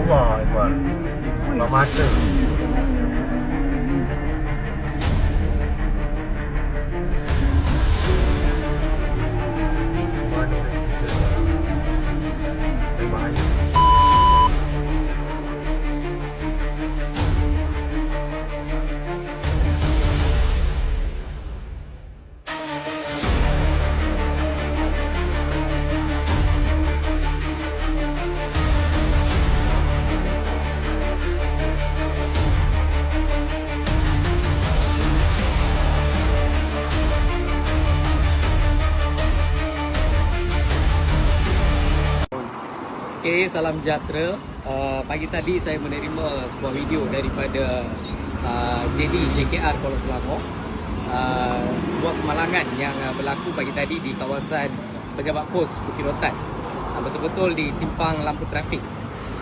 over いわ。まあ、まっすぐ。Okay, salam sejahtera. Uh, pagi tadi saya menerima sebuah video daripada uh, JD JKR Kuala Selangor. Uh, sebuah kemalangan yang uh, berlaku pagi tadi di kawasan Pejabat Pos Bukit Rotan. Uh, betul-betul di simpang lampu trafik.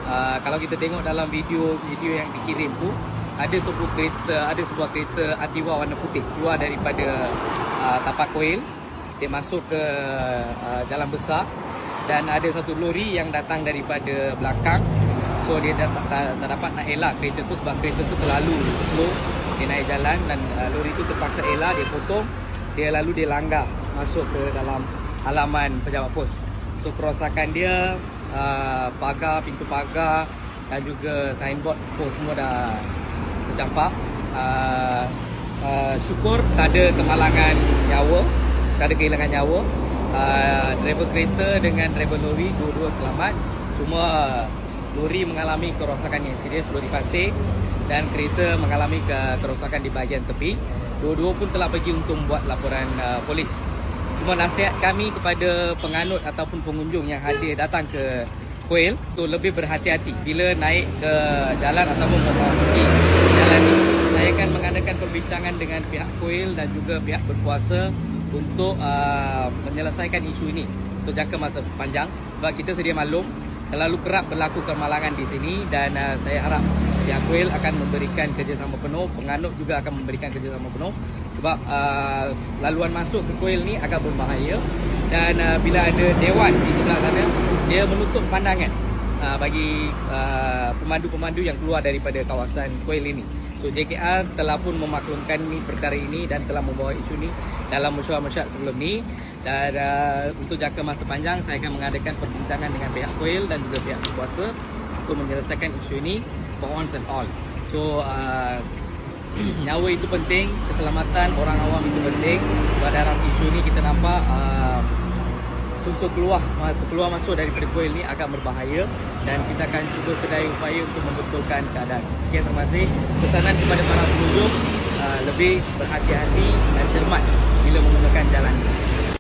Uh, kalau kita tengok dalam video video yang dikirim tu ada sebuah kereta ada sebuah kereta Atiwa warna putih keluar daripada uh, tapak koil dia masuk ke uh, jalan besar dan ada satu lori yang datang daripada belakang. So dia dah tak, tak, tak dapat nak elak kereta tu sebab kereta tu terlalu slow. Dia naik jalan dan uh, lori tu terpaksa elak dia potong. Dia lalu dia langgar masuk ke dalam halaman pejabat pos. So kerosakan dia uh, pagar pintu pagar dan juga signboard pos semua dah tercampak uh, uh, syukur tak ada kemalangan nyawa tak ada kehilangan nyawa uh, driver kereta dengan driver lori dua-dua selamat. Cuma lori mengalami kerosakan yang serius lori pasir dan kereta mengalami ke- kerosakan di bahagian tepi. Dua-dua pun telah pergi untuk membuat laporan uh, polis. Cuma nasihat kami kepada penganut ataupun pengunjung yang hadir datang ke kuil tu lebih berhati-hati. Bila naik ke jalan ataupun memasuki jalan ini saya akan mengadakan perbincangan dengan pihak kuil dan juga pihak berkuasa untuk uh, menyelesaikan isu ini untuk jangka masa panjang. Sebab kita sedia maklum terlalu kerap berlaku kemalangan di sini dan uh, saya harap pihak kuil akan memberikan kerjasama penuh penganut juga akan memberikan kerjasama penuh. Sebab uh, laluan masuk ke kuil ni agak berbahaya dan uh, bila ada dewan di sebelah sana dia menutup pandangan uh, bagi uh, pemandu-pemandu yang keluar daripada kawasan kuil ini So JKR telah pun memaklumkan ni perkara ini dan telah membawa isu ni dalam mesyuarat-mesyuarat sebelum ni dan uh, untuk jangka masa panjang saya akan mengadakan perbincangan dengan pihak kuil dan juga pihak kuasa untuk menyelesaikan isu ini for once and all. So uh, nyawa itu penting, keselamatan orang awam itu penting. Sebab dalam isu ni kita nampak uh, susu keluar masuk keluar masuk daripada kuil ni agak berbahaya dan kita akan cuba sedaya upaya untuk membetulkan keadaan. Sekian terima kasih. Pesanan kepada para pengunjung uh, lebih berhati-hati dan cermat bila menggunakan jalan ini.